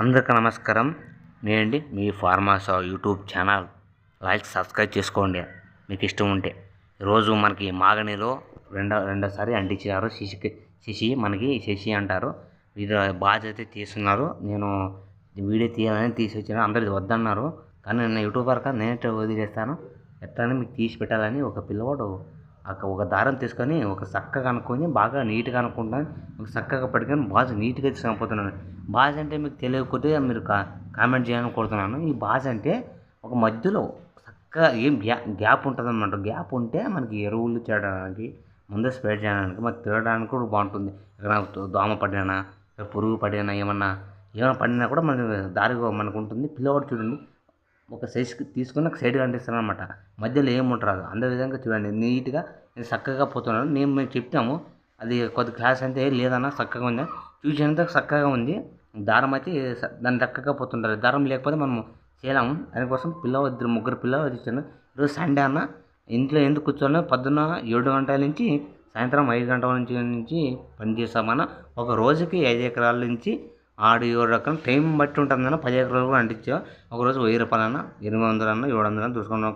అందరికీ నమస్కారం. నేనండి మీ ఫార్మాసా యూట్యూబ్ ఛానల్. లైక్ సబ్స్క్రైబ్ చేసుకోండి. మీకు ఇష్టం ఉంటే. రోజు మనకి మాగనిలో రెండో రెండోసారి అంటించారు శిశికి శిశి మనకి శశి అంటారు. ఇది బాధ అయితే తీస్తున్నారు నేను వీడియో తీయాలని తీసి వచ్చాను అందరు వద్దన్నారు. కానీ నేను యూట్యూబర్ కదా నేనే వదిలేస్తాను. ఎట్లనే మీకు తీసి పెట్టాలని ఒక పిల్లవాడు ఒక దారం తీసుకొని ఒక చక్కగా అనుకొని బాగా నీట్గా అనుకుంటాను. ఒక చక్కగా పట్టుకొని బాగా నీట్గా తీసుకుపోతున్నాను భాష అంటే మీకు తెలియకపోతే మీరు కా కామెంట్ చేయాలని కోరుతున్నాను. ఈ భాష అంటే ఒక మధ్యలో చక్కగా ఏం గ్యా గ్యాప్ ఉంటుంది అనమాట గ్యాప్ ఉంటే మనకి ఎరువులు చేయడానికి ముందు స్ప్రే చేయడానికి మనకి తినడానికి కూడా బాగుంటుంది. ఎక్కడ దోమ పడినా పురుగు పడినా ఏమన్నా ఏమైనా పడినా కూడా మనకి దారిగా మనకు ఉంటుంది. పిల్లవాడు చూడండి ఒక సైజ్కి తీసుకుని ఒక సైడ్గా అంటిస్తాను అనమాట మధ్యలో ఏం ఉండరాదు. విధంగా చూడండి నీట్గా నేను చక్కగా పోతున్నాను. నేను మేము చెప్తాము అది కొద్ది క్లాస్ అంటే లేదన్నా చక్కగా ఉంది? చూసినంత చక్కగా ఉంది. దారం అయితే దాన్ని దక్కకపోతుంటారు దారం లేకపోతే మనం చేయలేము. దానికోసం పిల్లలు ఇద్దరు ముగ్గురు పిల్లలు ఇచ్చాను. ఈరోజు సండే అన్న. ఇంట్లో ఎందుకు కూర్చోని పొద్దున్న ఏడు గంటల నుంచి సాయంత్రం ఐదు గంటల నుంచి నుంచి పనిచేస్తామన్న ఒక రోజుకి ఐదు ఎకరాల నుంచి ఆడు ఏడు రకం టైం బట్టి ఉంటుందన్న. పది ఎకరాలు కూడా అంటించా ఒక రోజు వెయ్యి రూపాయలన్నా ఎనిమిది వందలన్నా ఏడు వందలన్నా చూసుకునే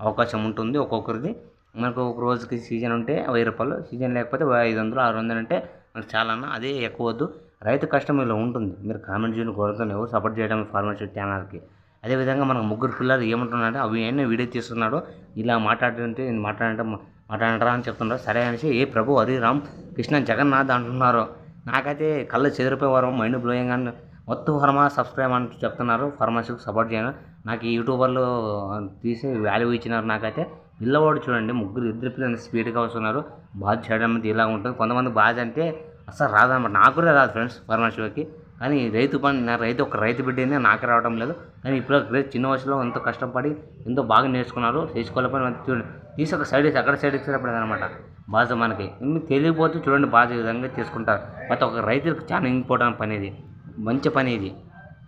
అవకాశం ఉంటుంది ఒక్కొక్కరిది. మనకు ఒక రోజుకి సీజన్ ఉంటే వెయ్యి రూపాయలు సీజన్ లేకపోతే ఐదు వందలు ఆరు వందలు అంటే మనకు చాలా అన్న అదే ఎక్కువ వద్దు. రైతు కష్టం ఇలా ఉంటుంది. మీరు కామెంట్ చేయని కోరుతాను ఎవరు సపోర్ట్ చేయడం ఫార్మసీ ఛానల్కి అదేవిధంగా మనకు ముగ్గురు పిల్లలు ఏమంటున్నారంటే అవి ఏమైనా వీడియో తీస్తున్నాడు? ఇలా మాట్లాడుతుంటే నేను మాట్లాడంటే మాట్లాడరా అని చెప్తున్నారు సరే అనేసి ఏ ప్రభు హరిరామ్ కృష్ణ జగన్నాథ్ అంటున్నారు. నాకైతే కళ్ళు చెదిరిపోయే వరం మైండ్ బ్లోయింగ్ అని మొత్తం ఫర్మా సబ్స్క్రైబ్ అని చెప్తున్నారు. ఫార్మసీకి సపోర్ట్ చేయను. నాకు ఈ యూట్యూబర్లు తీసి వాల్యూ ఇచ్చినారు నాకైతే. పిల్లవాడు చూడండి ముగ్గురు ఇద్దరు పిల్లలు స్పీడ్గా వస్తున్నారు. బాధ చేయడం అనేది ఇలా ఉంటుంది. కొంతమంది బాధ అంటే అసలు రాదన్నమాట నాకు కూడా రాదు ఫ్రెండ్స్ ఫార్మసీకి కానీ రైతు పని నా రైతు ఒక రైతు బిడ్డనే నాకు రావడం లేదు. కానీ ఇప్పుడు చిన్న వయసులో ఎంతో కష్టపడి ఎంతో బాగా నేర్చుకున్నారు. చేసుకోలేకపోయిన చూడండి. తీసి ఒక సైడ్ అక్కడ సైడ్ ఇచ్చినప్పుడు అనమాట బాధ మనకి. తెలియకపోతే చూడండి బాధ విధంగా చేసుకుంటారు. ప్రతి ఒక్క రైతులకు చాలా ఇంపార్టెంట్ పని ఇది. మంచి పని ఇది.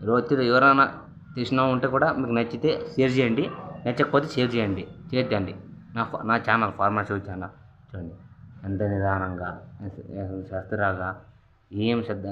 రోజు ఎవరైనా తీసినా ఉంటే కూడా మీకు నచ్చితే షేర్ చేయండి. నచ్చకపోతే షేర్ చేయండి. చేద్దండి నా ఫ- నా ఛానల్ ఫార్మసీ ఛానల్. చూడండి. ఎంత నిదానంగా. శాస్త్రాగా ఏం శ్రద్ధ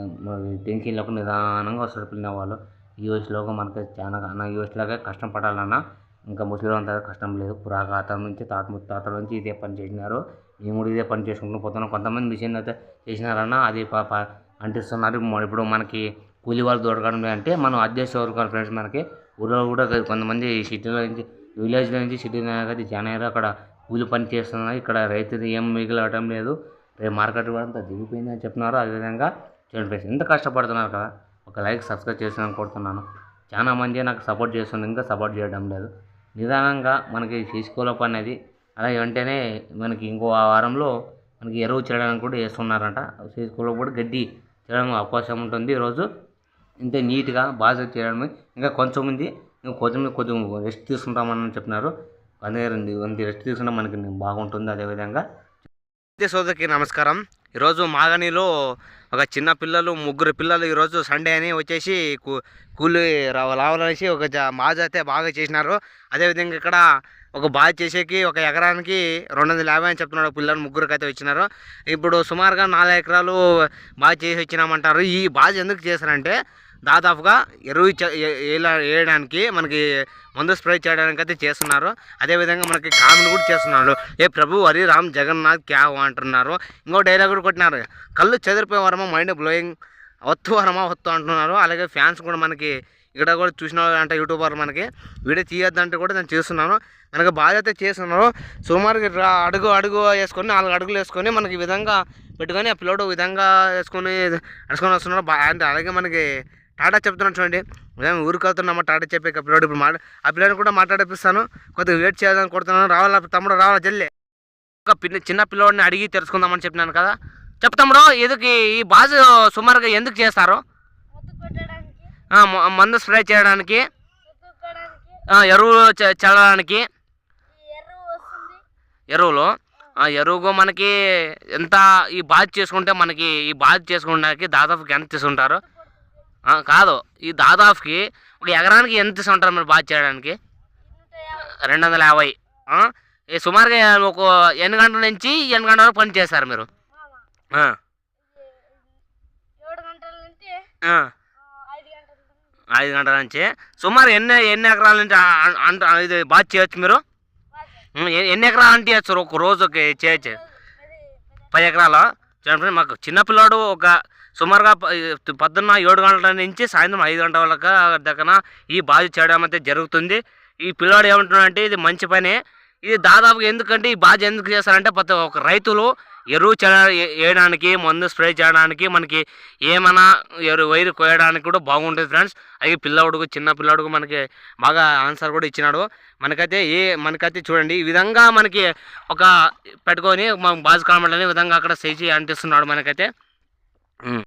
టెన్షన్ లేకుండా నిదానంగా వస్తారు పిల్లవాళ్ళు ఈ వయసులోగా మనకి చాలా అన్న ఈ వయసులాగా కష్టం పడాలన్నా ఇంకా ముసలి అంత కష్టం లేదు. పురాఘాతం నుంచి తాత ముత్తాతల నుంచి ఇదే పని చేసినారు. మేము కూడా ఇదే పని చేసుకుంటూ పోతున్నాం. కొంతమంది మిషన్ అయితే చేసినారన్నా అది ప- అంటిస్తున్నారు. ఇప్పుడు మనకి కూలి వాళ్ళు దొరకడం అంటే మనం అధ్యక్ష వర్గాల ఫ్రెండ్స్ మనకి ఊళ్ళో కూడా కొంతమంది సిటీలో నుంచి విలేజ్లో నుంచి సిటీ అది జాయిన్ అక్కడ కూలి పని చేస్తున్నారు ఇక్కడ రైతుది ఏం మిగిలవటం లేదు. రేపు మార్కెట్ కూడా అంతా దిగిపోయిందని చెప్తున్నారు. అదేవిధంగా చూడండి ఫ్రెండ్స్. ఎంత కష్టపడుతున్నారు కదా ఒక లైక్ సబ్స్క్రైబ్ చేసిన కోరుతున్నాను. చాలా మంది నాకు సపోర్ట్ చేస్తుంది ఇంకా సపోర్ట్ చేయడం లేదు. నిదానంగా మనకి చేసుకోలేపు పని అనేది అలాగే వెంటనే మనకి ఇంకో వారంలో మనకి ఎరువు చేయడానికి కూడా వేస్తున్నారంట చేసుకోలేపు కూడా గడ్డి చేయడానికి అవకాశం ఉంటుంది. ఈరోజు ఇంత నీట్గా బాగా చేయడం ఇంకా కొంచెం ఉంది. ఇంకా కొంచెం కొద్దిగా రెస్ట్ తీసుకుంటామని చెప్తున్నారు అదే మనకి రెస్ట్ తీసుకుంటే మనకి బాగుంటుంది అదేవిధంగా సోదరికి నమస్కారం. ఈరోజు మాగనిలో ఒక చిన్న పిల్లలు ముగ్గురు పిల్లలు ఈరోజు సండే అని వచ్చేసి కూ- కూలి రావాలనేసి ఒక జ- మాజ అయితే బాగా చేసినారు. అదేవిధంగా ఇక్కడ ఒక బాగా చేసేకి ఒక ఎకరానికి రెండు వందల యాభై అని చెప్తున్నాడు పిల్లలు ముగ్గురికి అయితే వచ్చినారు. ఇప్పుడు సుమారుగా నాలుగు ఎకరాలు బాగా చేసి వచ్చినామంటారు. ఈ బాగా ఎందుకు చేశారంటే దాదాపుగా ఎరువు వేయడానికి మనకి మందు స్ప్రే చేయడానికి అయితే చేస్తున్నారు. అదేవిధంగా మనకి కామెంట్ కూడా చేస్తున్నారు ఏ ప్రభు హరి రామ్ జగన్నాథ్ క్యావ్ అంటున్నారు. ఇంకో డైలాగ్ కూడా కొట్టినారు. కళ్ళు చెదిరిపోయే వరమా మైండ్ బ్లోయింగ్ వత్తు వరమా వత్తు అంటున్నారు. అలాగే ఫ్యాన్స్ కూడా మనకి ఇక్కడ కూడా చూసిన అంటే యూట్యూబర్ మనకి వీడియో తీయొద్దంటే కూడా నేను చేస్తున్నాను. మనకి బాగా అయితే చేస్తున్నారు. సుమారుగా అడుగు అడుగు వేసుకొని నాలుగు అడుగులు వేసుకొని మనకి ఈ విధంగా పెట్టుకొని ఆ పిల్లోడు విధంగా వేసుకొని వేసుకొని వస్తున్నారు. అంటే అలాగే మనకి టాటా చెప్తున్నాను చూడండి. ఉదయం ఊరికి వెళ్తున్నామా టాటా చెప్పే పిల్లోడు ఇప్పుడు మాట ఆ పిల్లని కూడా మాట్లాడిపిస్తాను. కొద్దిగా వెయిట్ చేయాలని కొడుతున్నాను రావాలా? తమ్ముడు రావాలా? జల్లే. ఒక పిల్ల చిన్న పిల్లోడిని అడిగి తెలుసుకుందామని చెప్పినాను కదా. చెప్పు తమ్ముడు ఎదుకు ఈ బాజు సుమారుగా ఎందుకు చేస్తారు? మందు స్ప్రే చేయడానికి. చల్లడానికి. ఎరువు వస్తుంది. ఎరువులు. ఆ ఎరువుకు మనకి ఎంత ఈ బాధ చేసుకుంటే మనకి ఈ బాధ చేసుకోవడానికి దాదాపుకి ఎంత తీసుకుంటారు? కాదు. ఈ దాదాపుకి ఒక ఎకరానికి ఎంత తీసుకుంటారు మీరు బాధ చేయడానికి? రెండు వందల యాభై సుమారుగా ఒక ఎన్ని గంటల నుంచి ఎన్ని గంటల వరకు పని చేస్తారు మీరు? ఐదు గంటల నుంచి. సుమారు ఎన్ని ఎన్ని ఎకరాల నుంచి అంట ఇది బాగా చేయొచ్చు మీరు? ఎన్ని ఎకరాలు అంటే చేయొచ్చు? ఒక రోజుకి చేయొచ్చు. పది ఎకరాలు? చూడండి మాకు చిన్నపిల్లాడు ఒక సుమారుగా పొద్దున్న ఏడు గంటల నుంచి సాయంత్రం ఐదు గంటల వరకు దగ్గర ఈ బాధ చేయడం అయితే జరుగుతుంది. ఈ పిల్లాడు ఏమంటున్నాడంటే ఇది మంచి పని. ఇది దాదాపుగా ఎందుకంటే ఈ బాధ ఎందుకు చేస్తారంటే ప్రతి ఒక రైతులు ఎరువు చేయడానికి వేయడానికి మందు స్ప్రే చేయడానికి మనకి ఏమైనా ఎరు వైరు కోయడానికి కూడా బాగుంటుంది ఫ్రెండ్స్. అలాగే పిల్లవాడుకు చిన్న పిల్లవాడుకు మనకి బాగా ఆన్సర్ కూడా ఇచ్చినాడు. మనకైతే ఏ మనకైతే చూడండి ఈ విధంగా మనకి ఒక పెట్టుకొని మనం బాజు కామెంట్ అనే విధంగా అక్కడ చేసి అంటిస్తున్నాడు మనకైతే.